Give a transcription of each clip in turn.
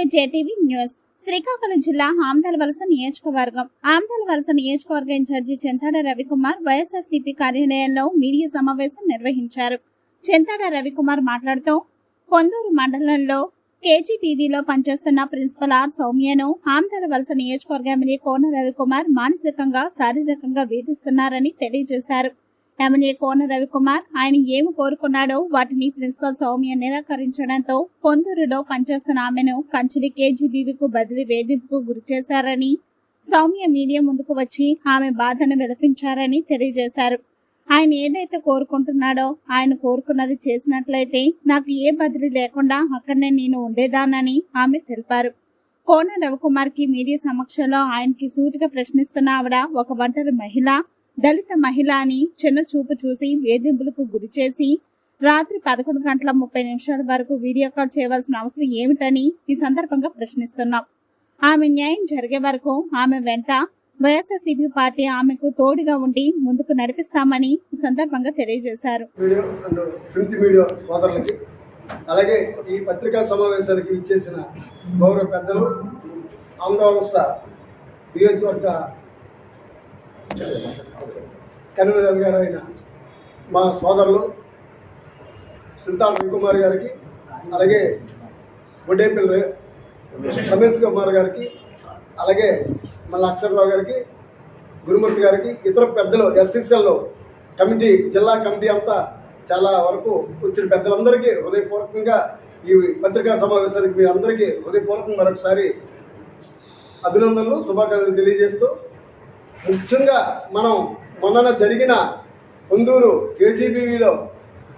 To JTV news. Srikakulam జిల్లా ఆమ్దాల వలస నియోజకవర్గం. ఆమ్దాల వలస నియోజకవర్గ ఇన్ఛార్జి చెంతాడ రవికుమార్ వైఎస్ఆర్సీపీ కార్యాలయంలో మీడియా సమావేశం నిర్వహించారు. చెంతాడ రవికుమార్ మాట్లాడుతూ పొందూరు మండలంలో కేజీబీవీలో పనిచేస్తున్న ప్రిన్సిపల్ ఆర్ సౌమ్యను ఆమ్దాల వలస నియోజకవర్గ ఎమ్మెల్యే కోన రవికుమార్ మానసికంగా శారీరకంగా వేధిస్తున్నారని తెలియజేశారు. ఎమ్మెల్యే కోన రవికుమార్ ఆయన ఏమి కోరుకున్నాడో వాటిని ప్రిన్సిపల్ సౌమ్య నిరాకరించడంతో పొందూరులో పనిచేస్తున్న ఆమెను కంచిలి కేజీబీవీకు బదిలీ వేధింపుకు గురి చేశారని సౌమ్య మీడియా ముందుకు వచ్చి ఆమె బాధను విలపించారని తెలియజేశారు. ఆయన ఏదైతే కోరుకుంటున్నాడో ఆయన కోరుకున్నది చేసినట్లయితే నాకు ఏ బదిలీ లేకుండా అక్కడనే నేను ఉండేదానని ఆమె తెలిపారు. కోన రవికుమార్కి మీడియా సమక్షంలో ఆయనకి సూటిగా ప్రశ్నిస్తున్న ఆవిడ ఒక ఒంటరి మహిళ దళిత మహిళ అని చిన్న చూపు చూసి వేధింపులకు గురి చేసి రాత్రి పదకొండు గంటల ముప్పై నిమిషాల వరకు వీడియో కాల్ చేయవలసిన అవసరం ఏమిటని ఈ సందర్భంగా ప్రశ్నిస్తున్నాం. ఆమె న్యాయం జరిగే వరకు ఆమె వెంట వైఎస్ఆర్సీపీ పార్టీ ఆమెకు తోడుగా ఉండి ముందుకు నడిపిస్తామని సందర్భంగా తెలియజేశారు. అలాగే ఈ పత్రికా సమావేశానికి ఇచ్చేసిన గౌరవ పెద్దలు ఆంధ్రవస్థ నియోజకవర్గ కన్వీనర్ గారు అయిన మా సోదరులు సింతాల్ రవికుమార్ గారికి అలాగే బొడ్డేపల్లి రమేష్ కుమార్ గారికి అలాగే మళ్ళీ అక్షరరావు గారికి గురుమూర్తి గారికి ఇతర పెద్దలు ఎస్సీసీఎల్లో కమిటీ జిల్లా కమిటీ అంతా చాలా వరకు వచ్చిన పెద్దలందరికీ హృదయపూర్వకంగా ఈ పత్రికా సమావేశానికి మీ అందరికీ హృదయపూర్వకంగా మరొకసారి అభినందనలు శుభాకాంక్షలు తెలియజేస్తూ ముఖ్యంగా మనం మొన్న జరిగిన కొందూరు కేజీబీవీలో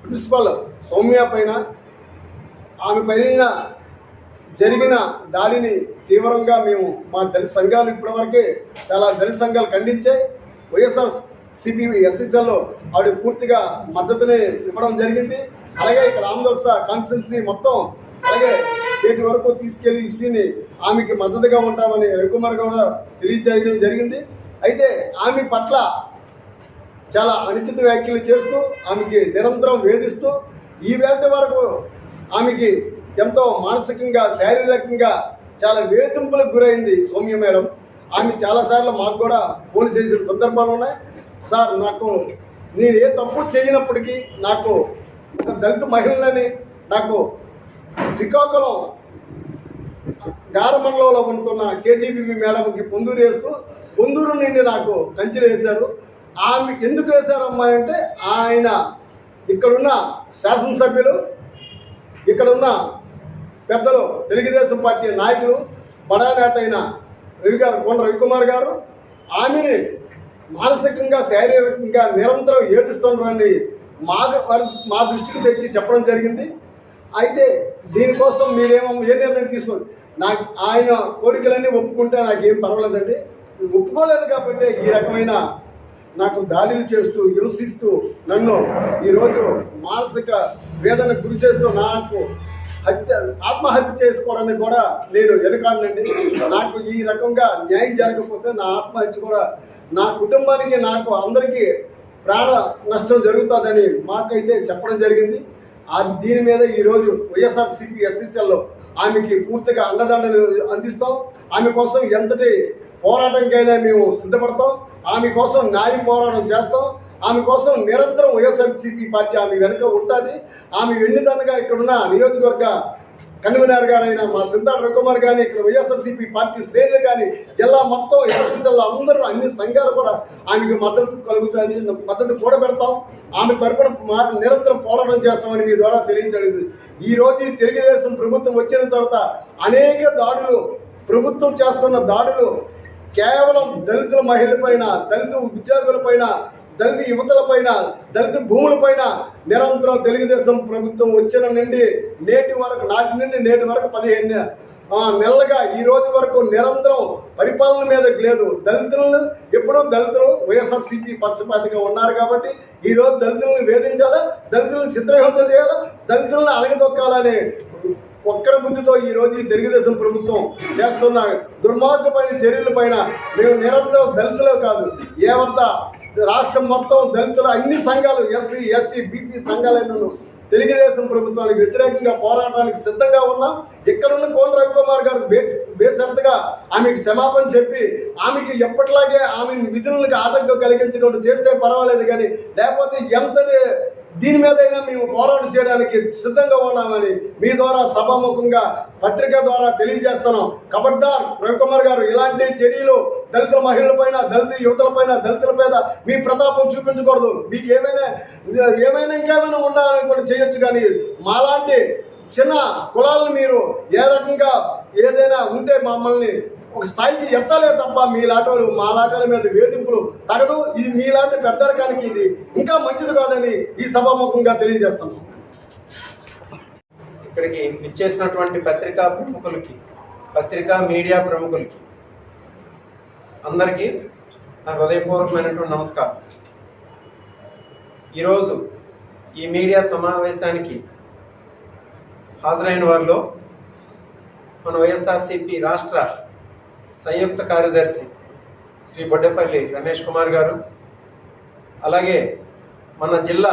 ప్రిన్సిపల్ సౌమ్య పైన ఆమె పైన జరిగిన దాడిని తీవ్రంగా మేము మా దళిత సంఘాలు ఇప్పటివరకే చాలా దళిత సంఘాలు ఖండించాయి. వైఎస్ఆర్ సిపివి ఎస్ఎస్ఎల్లో ఆవిడ పూర్తిగా మద్దతుని ఇవ్వడం జరిగింది. అలాగే ఇక్కడ ఆంధ్రప్రదేశ్ కాన్స్టిట్యున్సీ మొత్తం అలాగే స్టేట్ వరకు తీసుకెళ్ళి ఇష్యూని ఆమెకి మద్దతుగా ఉంటామని రవికుమార్ గౌడ తెలియజేయడం జరిగింది. అయితే ఆమె పట్ల చాలా అనుచిత వ్యాఖ్యలు చేస్తూ ఆమెకి నిరంతరం వేధిస్తూ ఈ వేట వరకు ఆమెకి ఎంతో మానసికంగా శారీరకంగా చాలా వేధింపులకు గురైంది సౌమ్య మేడం. ఆమె చాలాసార్లు మాకు కూడా ఫోన్ చేసిన సందర్భాలు ఉన్నాయి. సార్ నాకు నేను ఏ తప్పు చేయనప్పటికీ నాకు ఒక దళిత మహిళలని నాకు శ్రీకాకుళం గారమండలంలో ఉంటున్న కేజీబీబీ మేడంకి పొందూరు కుందూరు నిండి నాకు కంచెలు వేశారు. ఆమె ఎందుకు వేశారమ్మా అంటే ఆయన ఇక్కడున్న శాసనసభ్యులు ఇక్కడున్న పెద్దలు తెలుగుదేశం పార్టీ నాయకులు బడా నేత అయిన రవి గారు కొండ రవికుమార్ గారు ఆమెని మానసికంగా శారీరకంగా నిరంతరం ఏడుస్తుండని మా మా దృష్టికి తెచ్చి చెప్పడం జరిగింది. అయితే దీనికోసం మీరేమో ఏ నిర్ణయం తీసుకోండి. నాకు ఆయన కోరికలన్నీ ఒప్పుకుంటే నాకేం పర్వాలేదండి. ఒప్పుకోలేదు కాబట్టి ఈ రకమైన నాకు దాడులు చేస్తూ హింసిస్తూ నన్ను ఈరోజు మానసిక వేదనకు గురి చేస్తూ నాకు హత్య ఆత్మహత్య చేసుకోవడానికి కూడా నేను వెనుకాడనండి. నాకు ఈ రకంగా న్యాయం జరగకపోతే నా ఆత్మహత్య కూడా నా కుటుంబానికి నాకు అందరికీ ప్రాణ నష్టం జరుగుతుందని మాకైతే చెప్పడం జరిగింది. ఆ దీని మీద ఈరోజు వైఎస్ఆర్సీపీ ఎస్సీసీఎల్లో ఆమెకి పూర్తిగా అండదండలు అందిస్తాం. ఆమె కోసం ఎంతటి పోరాటంకైనా మేము సిద్ధపడతాం. ఆమె కోసం న్యాయ పోరాటం చేస్తాం. ఆమె కోసం నిరంతరం వైఎస్ఆర్సీపీ పార్టీ ఆమె వెనుక ఉంటుంది. ఆమె వెన్నుదన్నగా ఇక్కడున్న నియోజకవర్గ కన్వీనర్ గారైన మా సింతాడ రవికుమార్ కానీ ఇక్కడ వైఎస్ఆర్సీపీ పార్టీ శ్రేణులు కానీ జిల్లా మొత్తం జిల్లా అందరూ అన్ని సంఘాలు కూడా ఆమెకి మద్దతు కలుగుతుంది మద్దతు కూడబెడతాం ఆమె తరపున నిరంతరం పోరాటం చేస్తామని మీ ద్వారా తెలియజేయడం. ఈ రోజు తెలుగుదేశం ప్రభుత్వం వచ్చిన తర్వాత అనేక దాడులు ప్రభుత్వం చేస్తున్న దాడులు కేవలం దళితుల మహిళలపైన దళిత ఉద్యోగులపైన దళిత యువతలపైన దళిత భూములపైన నిరంతరం తెలుగుదేశం ప్రభుత్వం వచ్చిన నుండి నేటి వరకు నాటి నుండి నేటి వరకు పదిహేను నెలలుగా ఈ రోజు వరకు నిరంతరం పరిపాలన మీద లేదు. దళితులను ఎప్పుడూ దళితులు వైఎస్ఆర్సీపీ పక్షపాతిగా ఉన్నారు కాబట్టి ఈ రోజు దళితులను వేధించాలా? దళితులను చిత్రహింస చేయాలా? దళితులను అలగదొక్కాలనే ఒక్కరి బుద్ధితో ఈ రోజు ఈ తెలుగుదేశం ప్రభుత్వం చేస్తున్న దుర్మార్గమైన చర్యలపైన మేము నిరంతరం దళితులే కాదు ఏమంతా రాష్ట్రం మొత్తం దళితుల అన్ని సంఘాలు ఎస్సీ ఎస్టీ బీసీ సంఘాలను తెలుగుదేశం ప్రభుత్వానికి వ్యతిరేకంగా పోరాటానికి సిద్ధంగా ఉన్నాం. ఇక్కడున్న కోన రవికుమార్ గారు బే బేసరతగా ఆమెకి క్షమాపణ చెప్పి ఆమెకి ఎప్పటిలాగే ఆమె విధులకు ఆటంకం కలిగించకుండా చేస్తే పర్వాలేదు కానీ లేకపోతే ఎంత దీని మీద అయినా మేము పోరాటం చేయడానికి సిద్ధంగా ఉన్నామని మీ ద్వారా సభాముఖంగా పత్రిక ద్వారా తెలియజేస్తున్నాం. కబడ్దార్ రవికుమార్ గారు ఇలాంటి చర్యలు దళిత మహిళలపైన దళిత యువతలపైన దళితుల మీద మీ ప్రతాపం చూపించకూడదు. మీకు ఏమైనా ఏమైనా ఇంకేమైనా ఉండాలని కూడా చేయొచ్చు కానీ మాలాంటి చిన్న కులాలను మీరు ఏ రకంగా ఏదైనా ఉంటే మమ్మల్ని ఒక స్థాయికి ఎత్తలే తప్ప మీలాటలు మాలాటల మీద వేధింపులు తగదు. ఇది మీలాంటి పెద్దరకానికి ఇది ఇంకా మంచిది కాదని ఈ సభాముఖంగా తెలియజేస్తున్నాం. ఇక్కడికి ఇచ్చేసినటువంటి పత్రికా ప్రముఖులకి పత్రికా మీడియా ప్రముఖులకి అందరికీ నా హృదయపూర్వకమైనటువంటి నమస్కారం. ఈరోజు ఈ మీడియా సమావేశానికి హాజరైన వారిలో మన వైఎస్ఆర్సిపి రాష్ట్ర సంయుక్త కార్యదర్శి శ్రీ బొడ్డెపల్లి రమేష్ కుమార్ గారు. అలాగే మన జిల్లా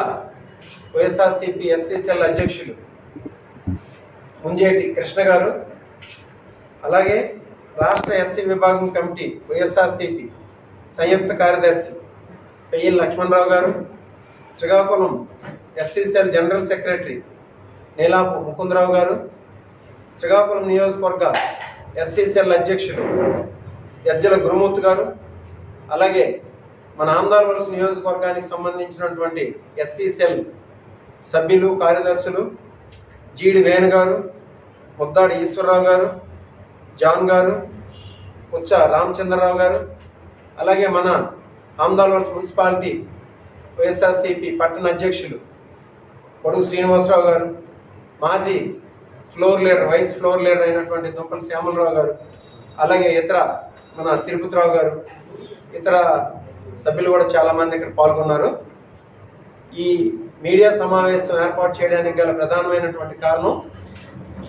వైఎస్ఆర్సిపి ఎస్సీసీఎల్ అధ్యక్షులు ముంజేటి కృష్ణ గారు. అలాగే రాష్ట్ర ఎస్సీ విభాగం కమిటీ వైఎస్ఆర్సిపి సంయుక్త కార్యదర్శి Peyyi Lakshmanarao garu. Srikakulam SCCL general secretary Nilapu Mukundarao garu. Srikakulam నియోజకవర్గ ఎస్సీసీఎల్ అధ్యక్షులు యజ్జల గురుమూర్తి గారు అలాగే మన ఆంధ్ర వలస నియోజకవర్గానికి సంబంధించినటువంటి ఎస్సీసీఎల్ సభ్యులు కార్యదర్శులు జీడి వేణు గారు ముద్దాడి ఈశ్వరరావు గారు జాన్ గారు ఉచ్చ రామచంద్రరావు గారు అలాగే మన ఆమ్దాల్వల్స్ మున్సిపాలిటీ వైఎస్ఆర్సిపి పట్టణ అధ్యక్షులు పొడుగు శ్రీనివాసరావు గారు మాజీ floor leader vice floor leader అయినటువంటి దుంపల శ్యామలరావు గారు అలాగే ఇతర మన తిరుపతిరావు గారు ఇతర సభ్యులు కూడా చాలామంది ఇక్కడ పాల్గొన్నారు. ఈ మీడియా సమావేశం ఏర్పాటు చేయడానికి గల ప్రధానమైనటువంటి కారణం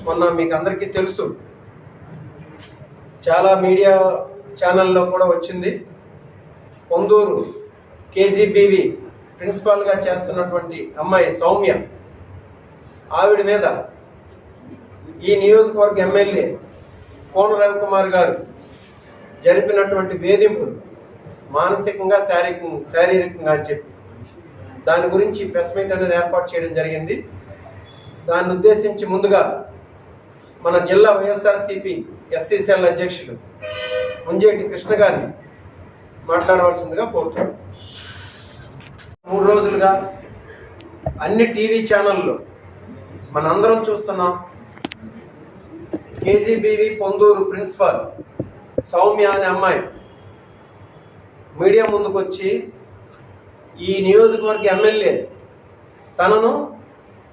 మొన్న మీకు అందరికీ తెలుసు. చాలా మీడియా ఛానల్లో కూడా వచ్చింది. పొందూరు కేజీబీవి ప్రిన్సిపాల్గా చేస్తున్నటువంటి అమ్మాయి సౌమ్య ఆవిడ మీద ఈ నియోజకవర్గ ఎమ్మెల్యే కోన రవికుమార్ గారు జరిపినటువంటి వేధింపులు మానసికంగా శారీరకంగా శారీరకంగా అని చెప్పి దాని గురించి ప్రెస్ మీట్ అనేది ఏర్పాటు చేయడం జరిగింది. దాన్ని ఉద్దేశించి ముందుగా మన జిల్లా వైఎస్ఆర్సిపి ఎస్సీసీఎల్ అధ్యక్షులు ముంజేటి కృష్ణ గారిని మాట్లాడవలసిందిగా కోరుతున్నాను మూడు రోజులుగా అన్ని టీవీ ఛానల్లో మనందరం చూస్తున్నాం. కేజీబీవి పొందూరు ప్రిన్సిపల్ సౌమ్య అనే అమ్మాయి. మీడియా ముందుకు వచ్చి ఈ నియోజకవర్గ ఎమ్మెల్యే తనను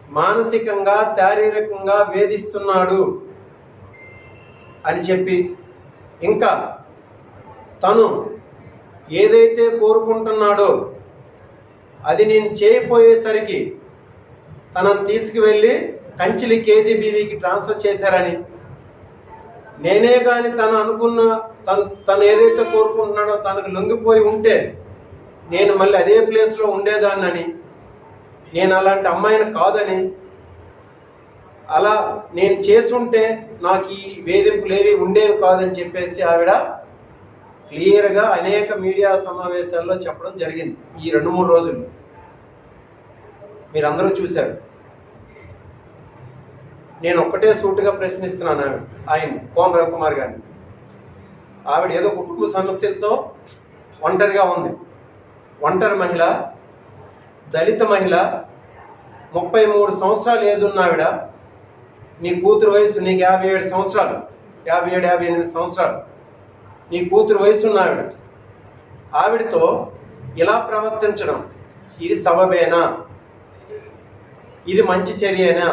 మానసికంగా శారీరకంగా వేధిస్తున్నాడు అని చెప్పి ఇంకా తను ఏదైతే కోరుకుంటున్నాడో అది నేను చేయపోయేసరికి తనను తీసుకువెళ్ళి కంచిలి కేజీబీవీకి ట్రాన్స్ఫర్ చేశారని నేనే కానీ తను అనుకున్న తను తను ఏదైతే కోరుకుంటున్నాడో తనకు లొంగిపోయి ఉంటే నేను మళ్ళీ అదే ప్లేస్లో ఉండేదాన్నని నేను అలాంటి అమ్మాయిని కాదని అలా నేను చేసుంటే నాకు ఈ వేధింపులు ఏవి ఉండేవి కాదని చెప్పేసి ఆవిడ క్లియర్గా అనేక మీడియా సమావేశాల్లో చెప్పడం జరిగింది ఈ రెండు మూడు రోజులు. మీరందరూ చూశారు. నేను ఒక్కటే సూటుగా ప్రశ్నిస్తున్నాను ఆవిడ ఆయన కోన రవికుమార్ గారిని. ఆవిడ ఏదో కుటుంబ సమస్యలతో ఒంటరిగా ఉంది. ఒంటరి మహిళ దళిత మహిళ ముప్పై మూడు సంవత్సరాలు ఏజ్ ఉన్న ఆవిడ నీ కూతురు వయసు నీకు యాభై ఏడు సంవత్సరాలు యాభై ఏడు యాభై ఎనిమిది సంవత్సరాలు. నీ కూతురు వయసు ఉన్న ఆవిడ. ఆవిడతో ఇలా ప్రవర్తించడం ఇది సబబేనా? ఇది మంచి చర్యేనా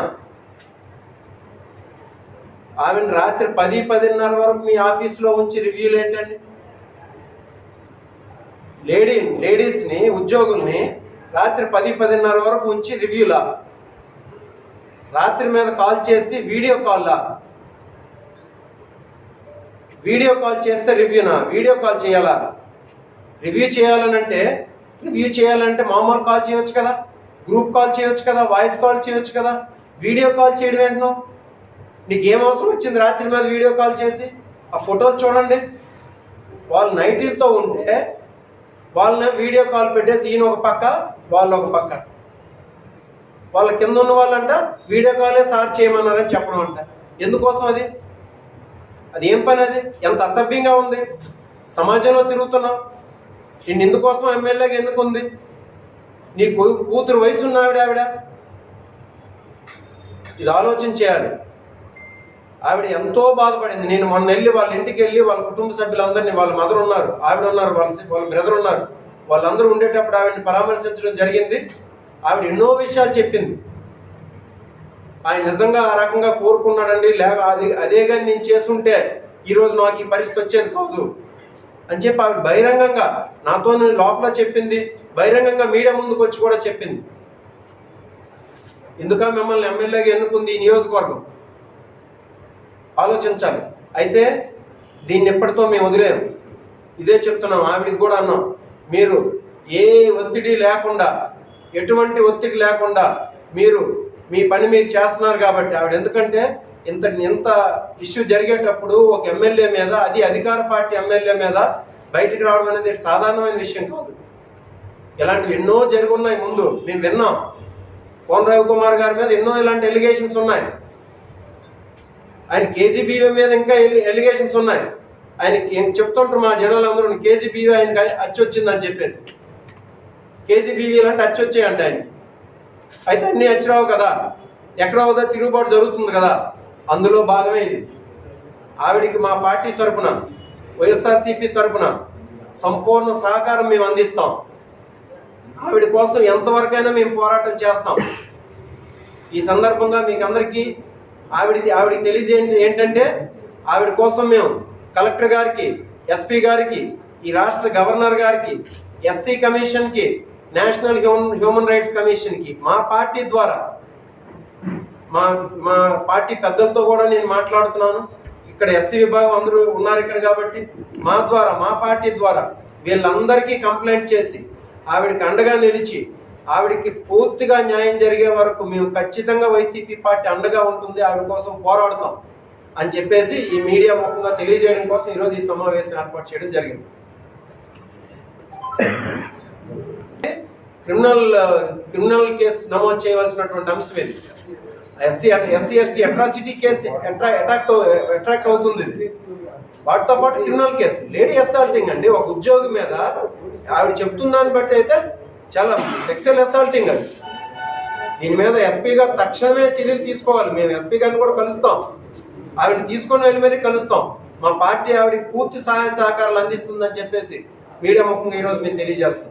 ఆమెను రాత్రి పది పదిన్నర వరకు మీ ఆఫీస్లో ఉంచి రివ్యూలు ఏంటండి? లేడీ లేడీస్ని ఉద్యోగుల్ని రాత్రి పది పదిన్నర వరకు ఉంచి రివ్యూలా? రాత్రి మీద కాల్ చేసి వీడియో కాల్లా? వీడియో కాల్ చేస్తే రివ్యూనా? వీడియో కాల్ చేయాలా? రివ్యూ చేయాలనంటే రివ్యూ చేయాలంటే మామూలు కాల్ చేయొచ్చు కదా? గ్రూప్ కాల్ చేయొచ్చు కదా? వాయిస్ కాల్ చేయొచ్చు కదా? వీడియో కాల్ చేయడం ఏంటో నీకు ఏం అవసరం వచ్చింది రాత్రి మీద వీడియో కాల్ చేసి ఆ ఫోటోలు చూడండి. వాళ్ళు నైటీలతో ఉంటే వాళ్ళని వీడియో కాల్ పెట్టేసి ఈయన ఒక పక్క వాళ్ళు ఒక పక్క. వాళ్ళ కింద ఉన్న వాళ్ళంట వీడియో కాలే సార్ చేయమన్నారని చెప్పడం అంట. ఎందుకోసం అది? అది ఏం పని అది? ఎంత అసభ్యంగా ఉంది. సమాజంలో తిరుగుతున్నావు నేను ఎందుకోసం ఎమ్మెల్యేగా ఎందుకు ఉంది? నీ కూతురు వయసు ఉన్న ఆవిడ ఆవిడ. ఇది ఆలోచన చేయాలి. ఆవిడ ఎంతో బాధపడింది. నేను మొన్న వెళ్ళి వాళ్ళ ఇంటికి వెళ్ళి వాళ్ళ కుటుంబ సభ్యులందరినీ వాళ్ళ మదర్ ఉన్నారు. ఆవిడ ఉన్నారు వాళ్ళ వాళ్ళ బ్రదర్ ఉన్నారు. వాళ్ళందరూ ఉండేటప్పుడు ఆవిడని పరామర్శించడం జరిగింది. ఆవిడ ఎన్నో విషయాలు చెప్పింది. ఆయన నిజంగా ఆ రకంగా కోరుకున్నాడండి. లేక అది అదే కానీ నేను చేస్తుంటే ఈరోజు నాకు ఈ పరిస్థితి వచ్చేది కాదు అని చెప్పి ఆవిడ బహిరంగంగా నాతో నేను లోపల చెప్పింది. బహిరంగంగా మీడియా ముందుకు వచ్చి కూడా చెప్పింది. ఎందుక మిమ్మల్ని ఎమ్మెల్యేగా ఎందుకుంది ఈ నియోజకవర్గం. ఆలోచించాలి. అయితే దీన్ని ఎప్పటితో మేము వదిలేము ఇదే చెప్తున్నాం ఆవిడకి కూడా అన్నాం. మీరు ఏ ఒత్తిడి లేకుండా ఎటువంటి ఒత్తిడి లేకుండా మీరు మీ పని మీరు చేస్తున్నారు కాబట్టి ఆవిడ. ఎందుకంటే ఇంత ఇంత ఇష్యూ జరిగేటప్పుడు ఒక ఎమ్మెల్యే మీద అది అధికార పార్టీ ఎమ్మెల్యే మీద బయటికి రావడం అనేది సాధారణమైన విషయం కాదు. ఇలాంటివి ఎన్నో జరుగున్నాయి ముందు. మేము విన్నాం. కోన రవికుమార్ గారి మీద ఎన్నో ఇలాంటి ఎలిగేషన్స్ ఉన్నాయి. ఆయన కేజీబీవీ మీద ఇంకా ఎలిగేషన్స్ ఉన్నాయి. ఆయనకి చెప్తుంటారు మా జనాలందరూ కేజీబీవీ ఆయనకి అచ్చి వచ్చిందని చెప్పేసి. కేజీబీవీ అంటే అచ్చి వచ్చాయంట ఆయనకి. అయితే అన్నీ అచ్చిరావు కదా. ఎక్కడో ఒకదో తిరుగుబాటు జరుగుతుంది కదా. అందులో భాగమే ఇది. ఆవిడికి మా పార్టీ తరపున వైఎస్ఆర్సీపీ తరపున సంపూర్ణ సహకారం మేము అందిస్తాం. ఆవిడ కోసం ఎంతవరకైనా మేము పోరాటం చేస్తాం. ఈ సందర్భంగా మీకు అందరికీ ఆవిడది ఆవిడకి తెలియజేయండి ఏంటంటే ఆవిడ కోసం మేము కలెక్టర్ గారికి ఎస్పీ గారికి ఈ రాష్ట్ర గవర్నర్ గారికి ఎస్సీ కమిషన్కి నేషనల్ హ్యూమన్ హ్యూమన్ రైట్స్ కమిషన్కి మా పార్టీ ద్వారా మా మా పార్టీ పెద్దలతో కూడా నేను మాట్లాడుతున్నాను. ఇక్కడ ఎస్సీ విభాగం అందరూ ఉన్నారు ఇక్కడ కాబట్టి మా ద్వారా మా పార్టీ ద్వారా వీళ్ళందరికీ కంప్లైంట్ చేసి ఆవిడకి అండగా నిలిచి ఆవిడకి పూర్తిగా న్యాయం జరిగే వరకు మేము ఖచ్చితంగా వైసీపీ పార్టీ అండగా ఉంటుంది ఆవిడ కోసం పోరాడతాం అని చెప్పేసి ఈ మీడియా ముఖంగా తెలియజేయడం కోసం ఈరోజు ఈ సమావేశం ఏర్పాటు చేయడం జరిగింది. క్రిమినల్ క్రిమినల్ కేసు నమోదు చేయవలసినటువంటి అంశం ఇది SC SC ST atrocity case attack attract అవుతుంది. ఇది వాటితో పాటు క్రిమినల్ కేసు. లేడీ అసాల్టింగ్ అండి. ఒక ఉద్యోగి మీద ఆవిడ చెప్తున్న దాన్ని బట్టి అయితే చాలా సెక్సువల్ అసాల్టింగ్ అది. దీని మీద ఎస్పీ గారు తక్షణమే చర్యలు తీసుకోవాలి. మేము ఎస్పీ గారిని కూడా కలుస్తాం. ఆవిడని తీసుకొని వెళ్ళి మీద కలుస్తాం. మా పార్టీ ఆవిడకి పూర్తి సహాయ సహకారాలు అందిస్తుందని చెప్పేసి మీడియా ముఖంగా ఈరోజు మేము తెలియజేస్తాం.